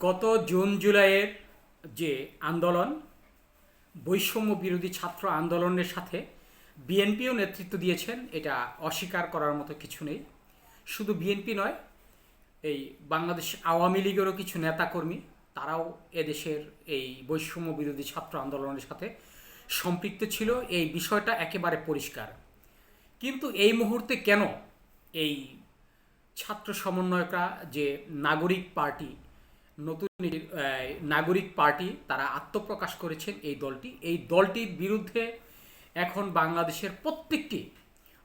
গত জুন জুলাইয়ের যে আন্দোলন, বৈষম্য বিরোধী ছাত্র আন্দোলনের সাথে বিএনপিও নেতৃত্ব দিয়েছেন, এটা অস্বীকার করার মতো কিছু নেই। শুধু বিএনপি নয়, এই বাংলাদেশ আওয়ামী লীগেরও কিছু নেতাকর্মী, তারাও এদেশের এই বৈষম্য বিরোধী ছাত্র আন্দোলনের সাথে সম্পৃক্ত ছিল। এই বিষয়টা একেবারে পরিষ্কার। কিন্তু এই মুহূর্তে কেন এই ছাত্র সমন্বয়করা যে নাগরিক পার্টি নতুন নাগরিক পার্টি তারা আত্মপ্রকাশ করেছেন এই দলটি। এই দলটির বিরুদ্ধে এখন বাংলাদেশের প্রত্যেকটি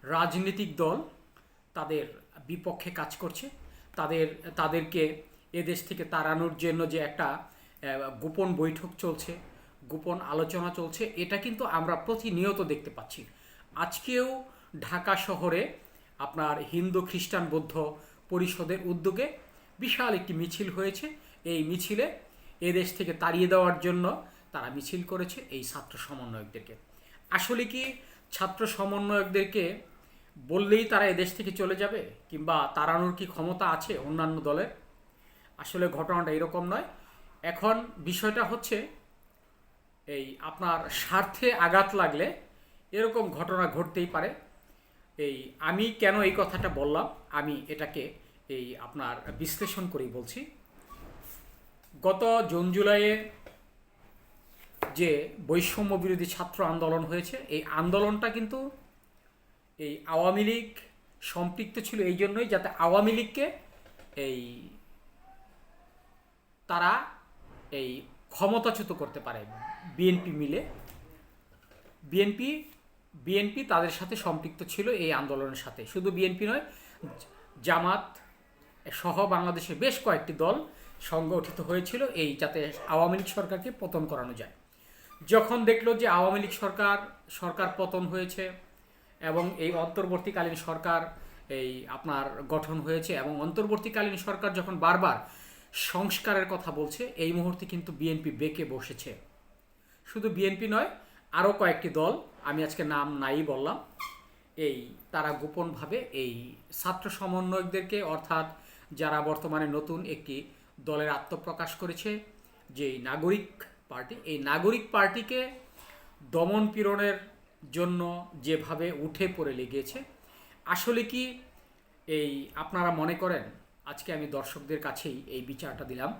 রাজনৈতিক দল তাদের বিপক্ষে কাজ করছে। তাদের, তাদেরকে এদেশ থেকে তাড়ানোর জন্য যে একটা গোপন বৈঠক চলছে, গোপন আলোচনা চলছে, এটা কিন্তু আমরা প্রতিনিয়ত দেখতে পাচ্ছি। আজকেও ঢাকা শহরে আপনার হিন্দু খ্রিস্টান বৌদ্ধ পরিষদের উদ্যোগে বিশাল একটি মিছিল হয়েছে। এই মিছিলে এদেশ থেকে তাড়িয়ে দেওয়ার জন্য তারা মিছিল করেছে এই ছাত্র সমন্বয়কদেরকে। আসলে কি ছাত্র সমন্বয়কদেরকে বললেই তারা এদেশ থেকে চলে যাবে কিংবা তাড়ানোর কি ক্ষমতা আছে অন্যান্য দলের? আসলে ঘটনাটা এরকম নয়। এখন বিষয়টা হচ্ছে এই আপনার স্বার্থে আঘাত লাগলে এরকম ঘটনা ঘটতেই পারে। এই আমি কেন এই কথাটা বললাম? আমি এটাকে এই আপনার বিশ্লেষণ করেই বলছি। গত জুন, জুলাইয়ে যে বৈষম্য বিরোধী ছাত্র আন্দোলন হয়েছে, এই আন্দোলনটা কিন্তু এই আওয়ামী লীগ সম্পৃক্ত ছিল এই জন্যই যাতে আওয়ামী লীগকে এই তারা এই ক্ষমতাচ্যুত করতে পারে বিএনপি মিলে। বিএনপি বিএনপি তাদের সাথে সম্পৃক্ত ছিল এই আন্দোলনের সাথে। শুধু বিএনপি নয়, জামাত সহ বাংলাদেশের বেশ কয়েকটি দল সংগঠিত হয়েছিল এই যাতে আওয়ামী লীগ সরকারকে পতন করানো যায়। যখন দেখল যে আওয়ামী লীগ সরকার সরকার পতন হয়েছে এবং এই অন্তর্বর্তীকালীন সরকার এই আপনার গঠন হয়েছে এবং অন্তর্বর্তীকালীন সরকার যখন বারবার সংস্কারের কথা বলছে, এই মুহূর্তে কিন্তু বিএনপি বেঁকে বসেছে। শুধু বিএনপি নয়, আরও কয়েকটি দল, আমি আজকে নাম নাই বললাম, এই তারা গোপনভাবে এই ছাত্র সমন্বয়কদেরকে, অর্থাৎ যারা বর্তমানে নতুন একটি দলের আত্মপ্রকাশ করেছে যে এই নাগরিক পার্টি, এই নাগরিক পার্টিকে দমন পীড়নের জন্য যেভাবে উঠে পড়ে লেগেছে, আসলে কি এই আপনারা মনে করেন? আজকে আমি দর্শকদের কাছেই এই বিচারটা দিলাম।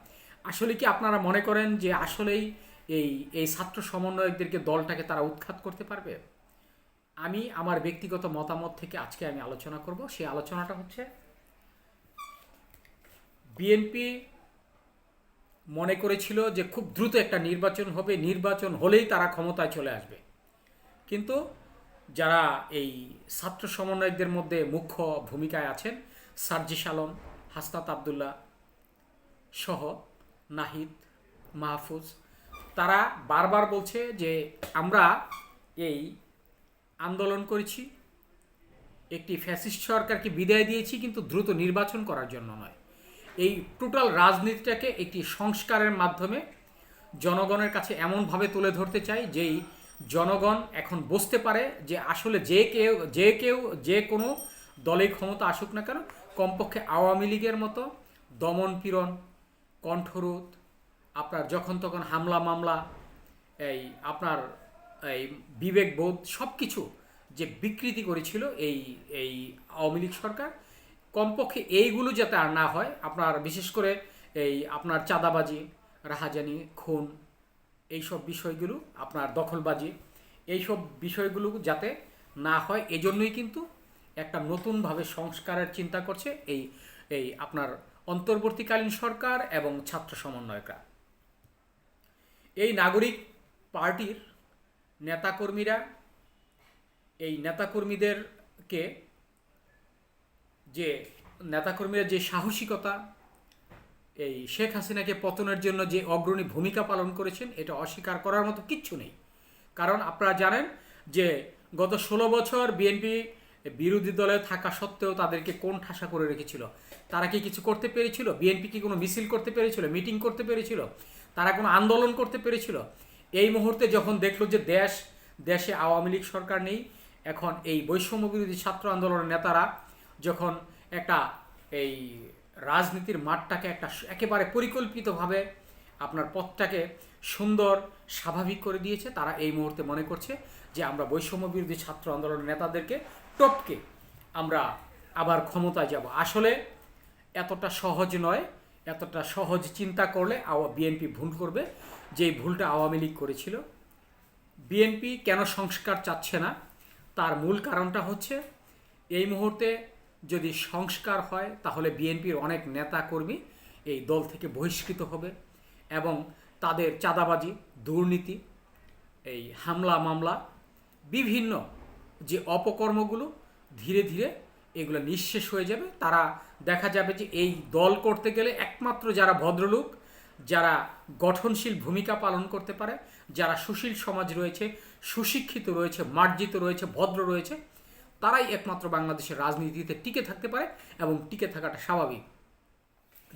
আসলে কি আপনারা মনে করেন যে আসলেই এই এই ছাত্র সমন্বয়কদেরকে দলটাকে তারা উৎখাত করতে পারবে? আমি আমার ব্যক্তিগত মতামত থেকে আজকে আমি আলোচনা করব। সেই আলোচনাটা হচ্ছে, বিএনপি মনে করেছিল যে খুব দ্রুত একটা নির্বাচন হবে, নির্বাচন হলেই তারা ক্ষমতায় চলে আসবে। কিন্তু যারা এই ছাত্র সমন্বয়কদের মধ্যে মুখ্য ভূমিকায় আছেন, সার্জিস আলম, হাসনাত আবদুল্লাহ সহ নাহিদ মাহফুজ, তারা বারবার বলছে যে আমরা এই আন্দোলন করেছি, একটি ফ্যাসিস্ট সরকারকে বিদায় দিয়েছি, কিন্তু দ্রুত নির্বাচন করার জন্য নয়। এই টোটাল রাজনীতিটাকে একটি সংস্কারের মাধ্যমে জনগণের কাছে এমনভাবে তুলে ধরতে চাই যেই জনগণ এখন বুঝতে পারে যে আসলে যে কেউ যে কেউ, যে কোনো দলে ক্ষমতা আসুক না কেন, কমপক্ষে আওয়ামী লীগের মতো দমন পীড়ন, কণ্ঠরোধ, আপনার যখন তখন হামলা মামলা, এই আপনার এই বিবেকবোধ সব কিছু যে বিকৃতি করেছিল এই এই আওয়ামী লীগ সরকার কমপক্ষে এইগুলো যাতে আর না হয়, আপনার বিশেষ করে এই আপনার চাঁদাবাজি, রাহাজানি, খুন, এইসব বিষয়গুলো, আপনার দখলবাজি, এইসব বিষয়গুলো যাতে না হয়, এজন্যই কিন্তু একটা নতুনভাবে সংস্কারের চিন্তা করছে এই এই আপনার অন্তর্বর্তীকালীন সরকার এবং ছাত্র সমন্বয়করা। এই নাগরিক পার্টির নেতাকর্মীরা, এই নেতাকর্মীদেরকে যে নেতাকর্মীরা যে সাহসিকতা, এই শেখ হাসিনাকে পতনের জন্য যে অগ্রণী ভূমিকা পালন করেছেন, এটা অস্বীকার করার মতো কিচ্ছু নেই। কারণ আপনারা জানেন যে গত ষোলো বছর বিএনপি বিরোধী দলে থাকা সত্ত্বেও তাদেরকে কোন ঠাসা করে রেখেছিল? তারা কি কিছু করতে পেরেছিল? বিএনপি কি কোনো মিছিল করতে পেরেছিল? মিটিং করতে পেরেছিল? তারা কোনো আন্দোলন করতে পেরেছিল? এই মুহূর্তে যখন দেখল যে দেশ, দেশে আওয়ামী লীগ সরকার নেই, এখন এই বৈষম্য বিরোধী ছাত্র আন্দোলনের নেতারা যখন একটা এই রাজনীতির মাঠটাকে একটা একেবারে পরিকল্পিতভাবে আপনার পথটাকে সুন্দর, স্বাভাবিক করে দিয়েছে, তারা এই মুহূর্তে মনে করছে যে আমরা বৈষম্য বিরোধী ছাত্র আন্দোলনের নেতাদেরকে টপকে আমরা আবার ক্ষমতায় যাব। আসলে এতটা সহজ নয়, এতটা সহজ চিন্তা করলে বিএনপি ভুল করবে, যেই ভুলটা আওয়ামী লীগ করেছিল। বিএনপি কেন সংস্কার চাচ্ছে না? তার মূল কারণটা হচ্ছে এই মুহূর্তে যদি সংস্কার হয়, তাহলে বিএনপির অনেক নেতা কর্মী এই দল থেকে বহিষ্কৃত হবে এবং তাদের চাঁদাবাজি, দুর্নীতি, এই হামলা, মামলা, বিভিন্ন যে অপকর্মগুলো ধীরে ধীরে এগুলো নিঃশেষ হয়ে যাবে। তারা দেখা যাবে যে এই দল করতে গেলে একমাত্র যারা ভদ্রলোক, যারা গঠনশীল ভূমিকা পালন করতে পারে, যারা সুশীল সমাজ রয়েছে, সুশিক্ষিত রয়েছে, মার্জিত রয়েছে, ভদ্র রয়েছে তারাই একমাত্র বাংলাদেশের রাজনীতিতে টিকে থাকতে পারে এবং টিকে থাকাটা স্বাভাবিক।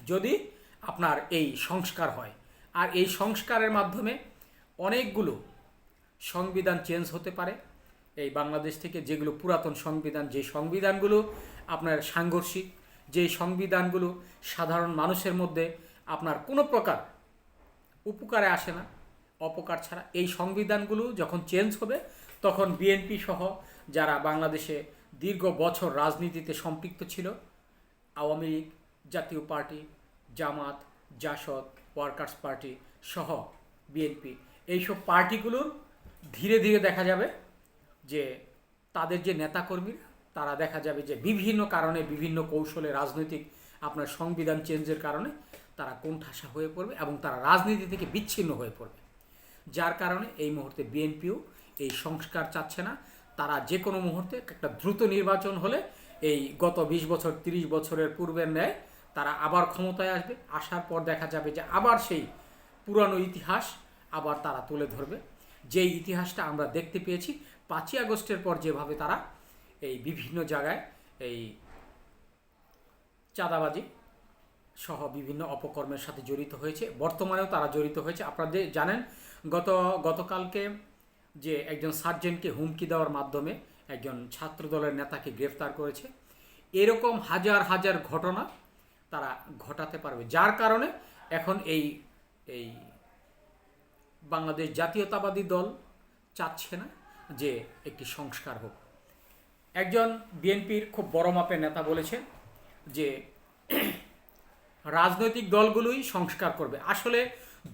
যদি আপনার এই সংস্কার হয়, আর এই সংস্কারের মাধ্যমে অনেকগুলো সংবিধান চেঞ্জ হতে পারে, এই বাংলাদেশ থেকে যেগুলো পুরাতন সংবিধান, যে সংবিধানগুলো আপনার সাংঘর্ষিক, যে সংবিধানগুলো সাধারণ মানুষের মধ্যে আপনার কোনো প্রকার উপকারে আসে না, অপকার ছাড়া, এই সংবিধানগুলো যখন চেঞ্জ হবে, তখন বিএনপি সহ যারা বাংলাদেশে দীর্ঘ বছর রাজনীতিতে সম্পৃক্ত ছিল, Awami League, Jatiya Party, Jamaat, JASAD, Workers Party সহ বিএনপি, এইসব পার্টিগুলোর ধীরে ধীরে দেখা যাবে যে তাদের যে নেতাকর্মী তারা দেখা যাবে যে বিভিন্ন কারণে, বিভিন্ন কৌশলে রাজনৈতিক আপনার সংবিধান চেঞ্জের কারণে তারা কোণঠাসা হয়ে পড়বে এবং তারা রাজনীতি থেকে বিচ্ছিন্ন হয়ে পড়বে। যার কারণে এই মুহূর্তে বিএনপিও এই সংস্কার চাচ্ছে না তারা যে কোনো মুহূর্তে একটা দ্রুত নির্বাচন হলে এই গত বিশ বছর, তিরিশ বছরের পূর্বের ন্যায় তারা আবার ক্ষমতায় আসবে। আসার পর দেখা যাবে যে আবার সেই পুরানো ইতিহাস আবার তারা তুলে ধরবে। যেই ইতিহাসটা আমরা দেখতে পেয়েছি, পাঁচই আগস্টের পর যেভাবে তারা এই বিভিন্ন জায়গায় এই চাঁদাবাজি সহ বিভিন্ন অপকর্মের সাথে জড়িত হয়েছে, বর্তমানেও তারা জড়িত হয়েছে। আপনারা যে জানেন, গত, গতকালকে যে একজন সার্জেন্টকে হুমকি দেওয়ার মাধ্যমে একজন ছাত্রদলের নেতাকে গ্রেফতার করেছে। এরকম হাজার হাজার ঘটনা তারা ঘটাতে পারবে, যার কারণে এখন এই এই বাংলাদেশ জাতীয়তাবাদী দল চাচ্ছে না যে একটি সংস্কার হোক। একজন বিএনপির খুব বড় মাপের নেতা বলেছেন যে রাজনৈতিক দলগুলোই সংস্কার করবে। আসলে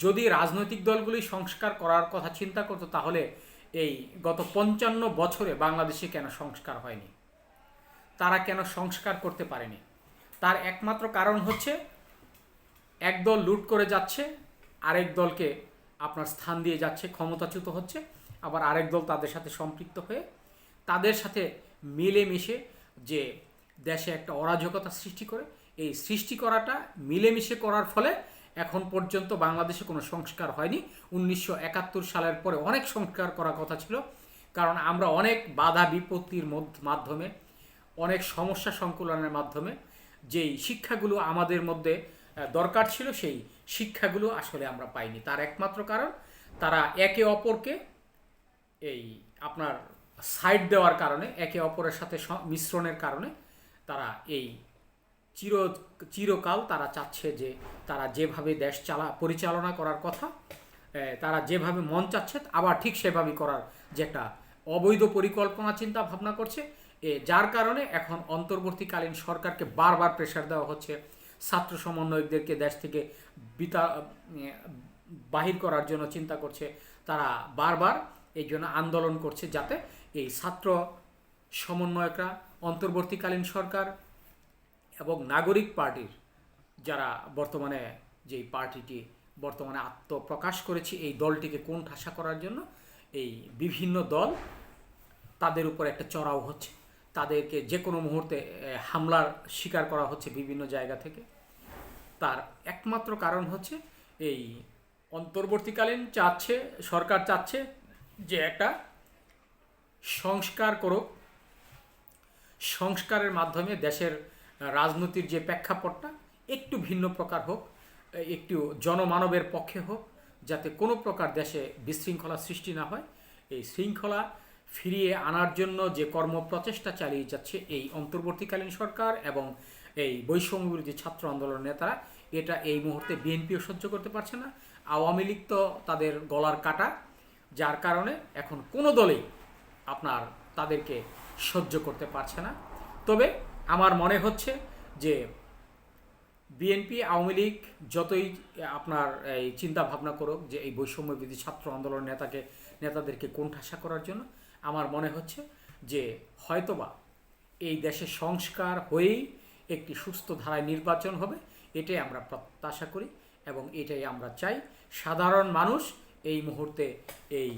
যদি রাজনৈতিক দলগুলি সংস্কার করার কথা চিন্তা করতো, তাহলে এই গত পঞ্চান্ন বছরে বাংলাদেশে কেন সংস্কার হয়নি? তারা কেন সংস্কার করতে পারেনি? তার একমাত্র কারণ হচ্ছে এক দল লুট করে যাচ্ছে, আরেক দলকে আপনার স্থান দিয়ে যাচ্ছে, ক্ষমতাচ্যুত হচ্ছে, আবার আরেক দল তাদের সাথে সম্পৃক্ত হয়ে তাদের সাথে মিলেমিশে যে দেশে একটা অরাজকতা সৃষ্টি করে, এই সৃষ্টি করাটা মিলেমিশে করার ফলে এখন পর্যন্ত বাংলাদেশে কোনো সংস্কার হয়নি। উনিশশো একাত্তর সালের পরে অনেক সংস্কার করার কথা ছিল, কারণ আমরা অনেক বাধা বিপত্তির মধ্য- মাধ্যমে, অনেক সমস্যা সংকুলনের মাধ্যমে যেই শিক্ষাগুলো আমাদের মধ্যে দরকার ছিল সেই শিক্ষাগুলো আসলে আমরা পাইনি। তার একমাত্র কারণ, তারা একে অপরকে এই আপনার সাইড দেওয়ার কারণে, একে অপরের সাথে মিশ্রণের কারণে তারা এই চির চিরকাল তারা চাচ্ছে যে তারা যেভাবে দেশ চালা পরিচালনা করার কথা তারা যেভাবে মন চাচ্ছে আবার ঠিক সেভাবেই করার যে একটা অবৈধ পরিকল্পনা চিন্তা ভাবনা করছে। এ, যার কারণে এখন অন্তর্বর্তীকালীন সরকারকে বারবার প্রেশার দেওয়া হচ্ছে। ছাত্র সমন্বয়কদেরকে দেশ থেকে বিতা বাহির করার জন্য চিন্তা করছে। তারা বারবার এই জন্য আন্দোলন করছে যাতে এই ছাত্র সমন্বয়করা অন্তর্বর্তীকালীন সরকার এবং নাগরিক পার্টির যারা বর্তমানে যেই পার্টিটি বর্তমানে আত্মপ্রকাশ করেছে, এই দলটিকে কোন ঠাসা করার জন্য এই বিভিন্ন দল তাদের উপর একটা চড়াও হচ্ছে। তাদেরকে যে কোনো মুহূর্তে হামলার শিকার করা হচ্ছে বিভিন্ন জায়গা থেকে। তার একমাত্র কারণ হচ্ছে এই অন্তর্বর্তীকালীন চাচ্ছে, সরকার চাচ্ছে যে একটা সংস্কার করুক। সংস্কারের মাধ্যমে দেশের রাজনীতির যে প্রেক্ষাপটটা একটু ভিন্ন প্রকার হোক, একটু জনমানবের পক্ষে হোক, যাতে কোনো প্রকার দেশে বিশৃঙ্খলা সৃষ্টি না হয়, এই শৃঙ্খলা ফিরিয়ে আনার জন্য যে কর্মপ্রচেষ্টা চালিয়ে যাচ্ছে এই অন্তর্বর্তীকালীন সরকার এবং এই বৈষম্য বিরোধী ছাত্র আন্দোলন নেতারা, এটা এই মুহূর্তে বিএনপিও সহ্য করতে পারছে না। আওয়ামী লীগ তো তাদের গলার কাটা, যার কারণে এখন কোনো দলেই আপনার তাদেরকে সহ্য করতে পারছে না। তবে আমার মনে হচ্ছে যে বিএনপি, আওয়ামী লীগ যতই আপনার, এই চিন্তা ভাবনা করুক যে এই বৈষম্য বিরোধী ছাত্র আন্দোলন নেতাকে, নেতাদেরকে কোণঠাসা করার জন্য, আমার মনে হচ্ছে যে হয়তোবা এই দেশে সংস্কার হয়েই একটি সুস্থ ধারায় নির্বাচন হবে, এটাই আমরা প্রত্যাশা করি এবং এটাই আমরা চাই। সাধারণ মানুষ এই মুহূর্তে এই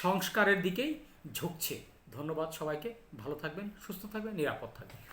সংস্কারের দিকেই ঝুঁকছে। ধন্যবাদ সবাইকে ভালো থাকবেন সুস্থ থাকবেন নিরাপদ থাকবেন।